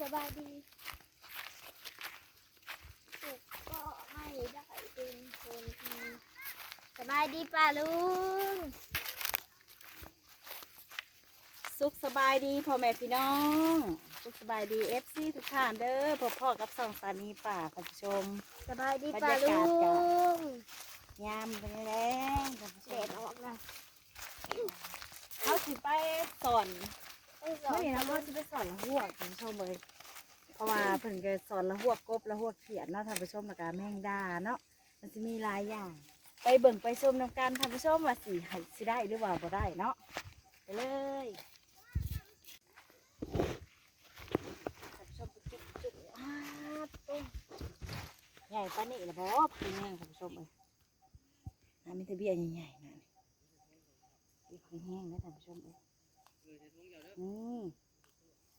สบายดีสุขก็ไม่ได้เป็นคนดีสบายดีป่าลุง สุขสบายดีพ่อแม่พี่น้อง สุขสบายดีเอฟซีทุกท่านเด้อพ่อพ่อกับสองสามีป่าท่านผู้ชม สบายดีบรป่ารยากาลุศจ้ะงยามเป็นแรงท่านผู้ชแดมดออกนะเขาสิไปสอน ไอ้สอเมื่นอนี้นะเขาสิไปสอนละหัวท่านผู้ชมเลยเพราะว่าเพิ่นก็สอนละหัวกบละหัวเขียนเนาะท่านผู้ชมแล้วก็แมงดาเนาะมันจะมีหลายอย่าง ไปเบิ่งไปชมนำกันท่านผู้ชมว่าสิให้สิได้หรือว่าบ่ได้เนาะไปเลยท่านผู้ชมจุ๊บจุ๊บอ้าตุ้มใหญ่ปานนี้ละบ่พี่แม่งท่านผู้ชมเอ้ยน้ำมีแต่เบี้ยใหญ่ๆนั่นนี่แห้งนะท่านผู้ชมเอ้ย อืม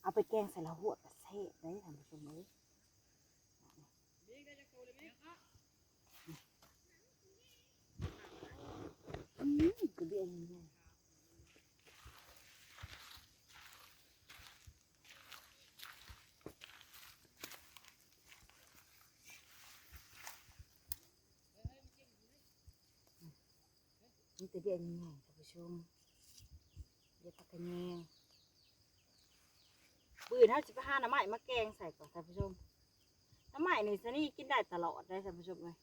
เอาไปแกงใส่ละหัวกระเทศได้ท่านผู้ชมเอ้ยอืมกระเบียงใหญ่นี่กระเบียงใหญ่ท่านผู้ชม ดี๋ยวพักกันแงปืนเขาจะไปหาน้ำไม้มาแกงใส่ก่อนท่านผู้ชมน้ำไม้นี่สนี่กินได้ตลอดได้ท่านผู้ชมเลย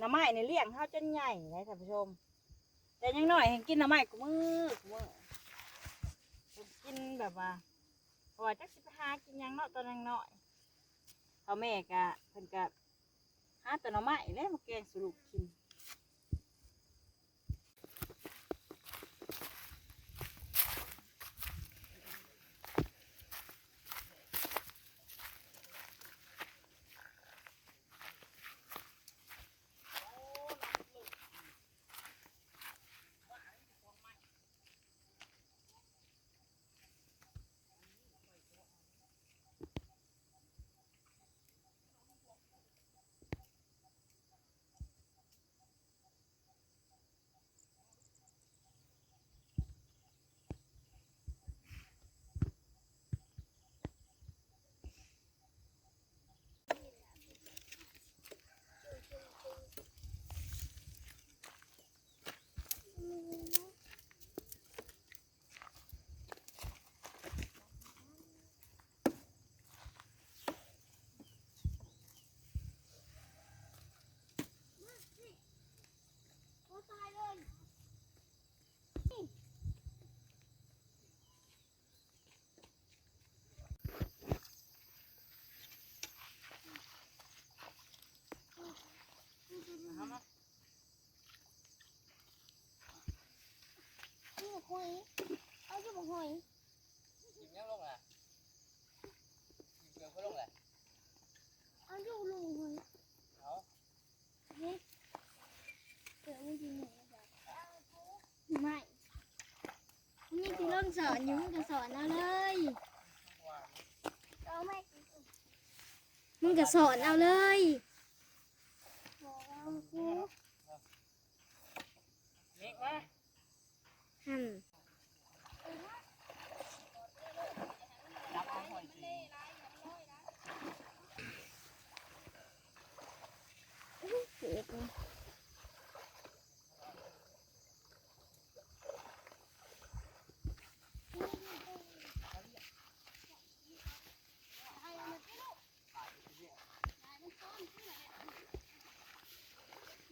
น้ำไม้ในเลี้ยงเขาจนใหญ่เลยท่านผู้ชม แต่ยังหน้อยเห็นกินน้ำไม้กูมือกูมือกินแบบว่าเพราะว่าจักสิไปหากินยังเนาะตอนยังหน้อยเขาแม่กะเพิ่นกะหาแต่น้ำไม้เลยมาแกงสรุปกิน เอามานี่หอยเอาจะบอกหอย Nhìn nhắc luôn à Nhìn trường có luôn à เอาจะลุงหอย Đó เฮ้ยเกิด ไม่นี่คือเริ่มสอนยุ้งก็สอนเอาเลยมึงก็สอนเอาเลยหั่น Đập không hồi gì เด็กนี่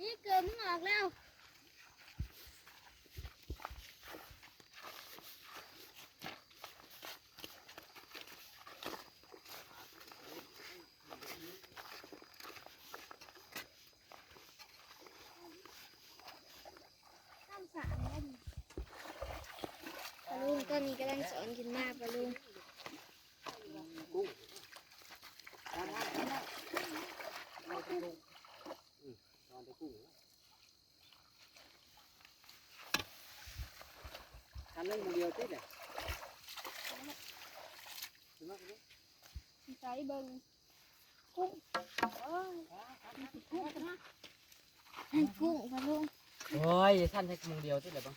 นี่เกิดมึง ออกแล้วข้ามสามแล้วดิปลาลุงตอนนี้กำลังสอนขึ้นมาปลาลุง เบิงกุ้งโอ้ยกุ้งนะให้กุ้งปลาลุง Ôi, thành thành một điều chết này băng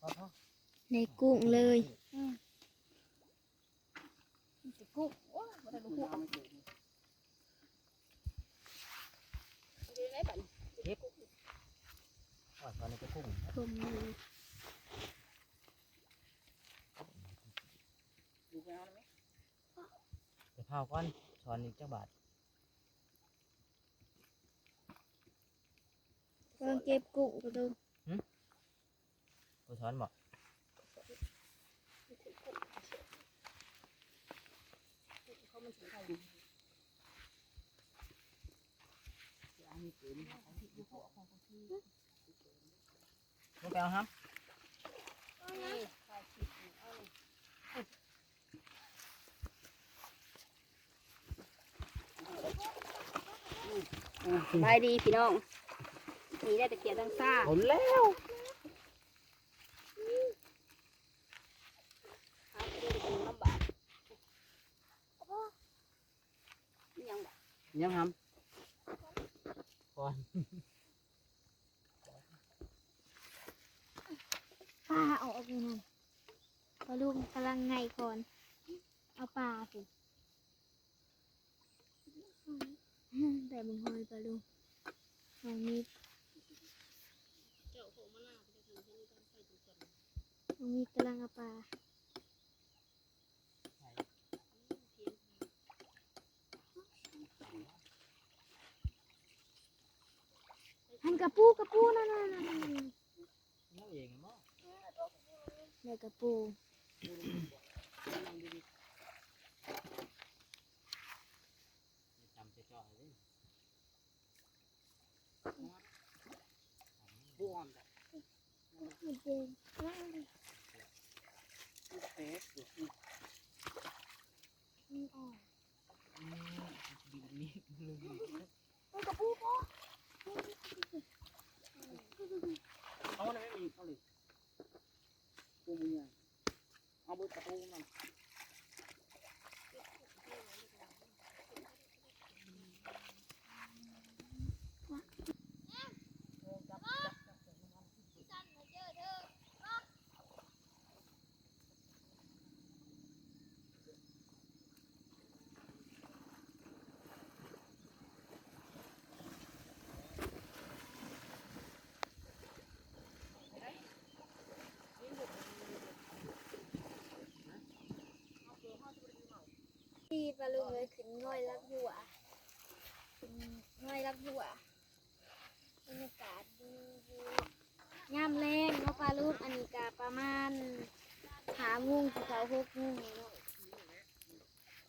Thôi thôi ในกุ้งเลยสิกุ้งโอ้ยบ่ได้ดูหัวน้ำไม่เกิดอยู่ในบัดอ๋อตอนนี้ก็กุ้ง ชมมือ ดูไปเอาได้ไหม ไปเผาก่อนสอนอีกจักบาทกำลังเก็บกุ้งก็ดูกูสอนบอกเขามันถึงใครอยู่เดี๋ยวอันนี้เกินเอาของที่อยู่หัวของของที่ มึงไปเอาครับ นี่ถ่ายคลิปนี่เอานี่ บายดีพี่น้องนี่ได้ตะเกียบตั้งซ่าผลแล้วหาไปดูลำบากยังบ่ยังครับก่อนปลาเอาออกอยู่นั่นปลาลุงกำลังไงก่อน เอาปลาสิ แต่มึงหอยปลาลุงมองมีมองมีกำลังเอาปลาหันกระปูกระปูนั่นนั่นนั่นนั่นน้องเองมั้งในกระปู จำจะจ่อเลย บวมแบบมันเป็นนั่งดิเฟสอยู่นี่มันอ่อนบินนี่ลืมมันกระปูปะเอาอะไรไม่มีเขาเลยปูมือใหญ่เอาเบอร์กระปูนั่น ที่ปลาลุงเลยขึ้นง่อยรับหัวขึ้นง่อยรับหัวบรรยากาศดีอยู่ยามแรงเนาะปลาลุงอันนี้กะประมาณหาโมุงถึงเขาหกโมุงเนาะ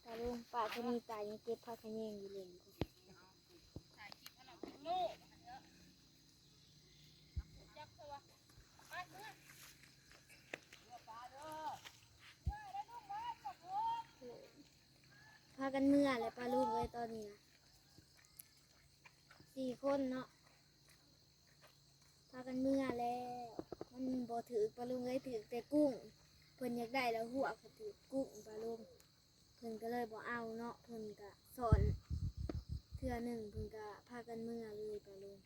ปลาลุงปลาคนนี้ตายยังเก็บผ้าขยงอยู่เลย กันเมื่อเลยปลาลูกเลยตอนนี้นะสี่คนเนาะพากันเมื่อแล้วมันบ่ถือปลาลุงเลยถือแต่กุ้งเพิ่นอยากได้แล้วหัวก็ถือกุ้งปลาลุงเพิ่นก็เลยบ่เอาเนาะเพิ่นก็สอนเทื่อหนึ่งเพิ่นก็พากันเมื่อเลยปลาลุง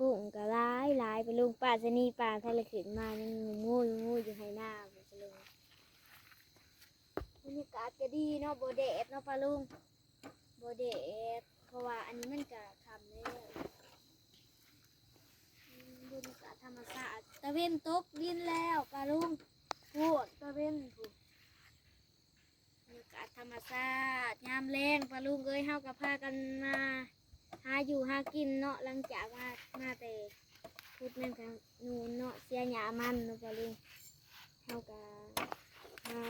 กุ้งก็ร้ายหลายปลาลุงปลาชะนีปลาทะเลขึ้นมายังงูงูอยู่ให้หน้าปลาลุง รรยากาศก็ดีเนาะโบเดดเนาะปลาลุงโบเดดเพราะว่าอันนี้มันก็ทำแล้วบรรยากาศธรรมชาติตะเวนตกดินแล้วปลาลุงพวกตะเวนพูบรรยากาศธรรมชาติยามแรงปลาลุงเอ้ยเฮากับพากันมาหาอยู่หากินเนาะหลังจากมามาแต่พุดนั่นกันนูนเนาะเสียหยามันเนาะปลาลุงเฮากับมา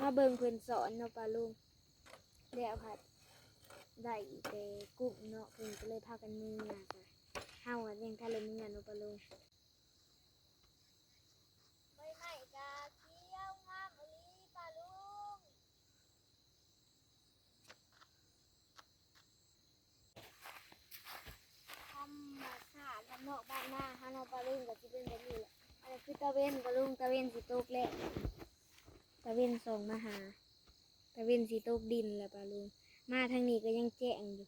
มาเบิ่งเพิ่นสอนเนาะปลาลุงแล้วค่ะได้แต่กุ้งเนาะเพิ่นก็เลยพากันมือมาจ้ะเฮาอะยังทะเลมือเนาะปลาลุงไม่ไม่กาเคี้ยวงามอลีปลาลุงธรรมชาติบ้านนอกบ้านหน้าเฮาเนาะปลาลุงก็สิเป็นแบบนี้แหละอันนี้คือตะเวนปลาลุงตะเวนสิตกแล้ว ตะเวนส่งมาหา ตะเวนสีตกดินแหละปลาลุงมาทางนี้ก็ยังแจ้งอยู่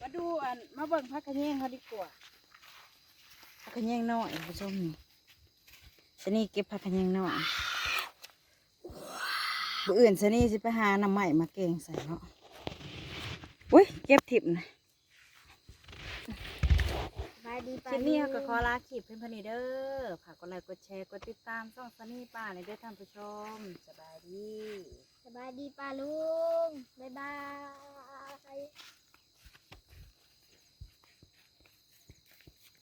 มาดูอันมาเบิ่งพักกระแยงเขาดีกว่าพักกระแยงน้อยผู้ชมนี่สนี่เก็บพักกระแยงน้อยผู้อื่นซะนี่สิไปหาหน้ำใหม่มาแกงใส่เนาะอุ้ยเก็บถิบนะสบายดีคลิปนี้เขาก็ขอลาคลิปเพื่อนพนีเด้อฝากกดไลค์กดแชร์กดติดตามช่องซันนี่ป้าในเด้อท่านผู้ชมสบายดี สบายดีป้าลุง บ๊ายบาย